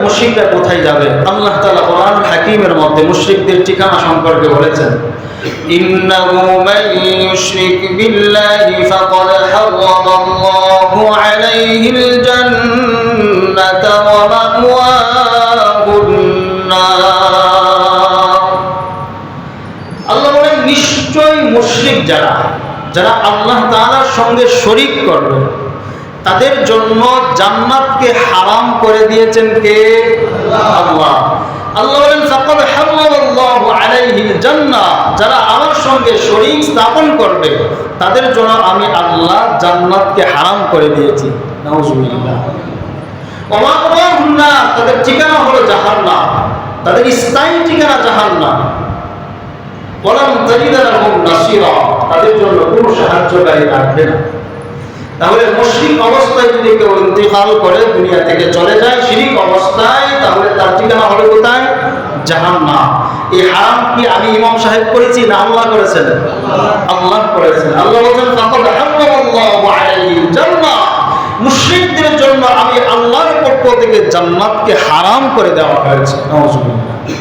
মুশরিকরা কোথায় যাবে আল্লাহ তাআলা কোরআন হাকিমের মধ্যে মুশরিকদের ঠিকানা সম্পর্কে বলেছেন إنه من يشرك بالله فقد حرم الله عليه الجنة ومأواه النار আল্লাহ বলেন নিশ্চয় মুশরিক যারা যারা আল্লাহ তাআলার সঙ্গে শরিক করবে তাদের জন্য জান্নাতকে হারাম করে দিয়েছেন কে? আল্লাহ। আল্লাহ বলেন ফাকাদ হারামাল্লাহু আলাইহিল জান্নাহ। যারা আমার সঙ্গে শরিক স্থাপন করবে তাদের জন্য আমি আল্লাহ জান্নাতকে হারাম করে দিয়েছি। নাউজুবিল্লাহ। নার, তাদের ঠিকানা হলো জাহান্নাম। তাদের স্থায়ী ঠিকানা জাহান্নাম। বরং তাজিদারাহুম নাসিরা। তাদের জন্য কোনো সাহায্যকারী থাকবে না। তাহলে মুশরিক অবস্থায় যদি কেউ ইন্তেকাল করে, দুনিয়া থেকে চলে যায়, শিরিক অবস্থায়, তাহলে তার ঠিকানা হবে কোথায়? জাহান্নাম। এই হারাম কি আমি ইমাম সাহেব করেছি না আল্লাহ করেছেন? আল্লাহ করেছেন। আল্লাহ বলেন ফাকাদ হারামাল্লাহু আলাইহিল জান্নাহ। মুশরিকদের জন্য আমি আল্লাহর পক্ষ থেকে জান্নাতকে হারাম করে দেওয়া হয়েছে। নাউজুবিল্লাহ।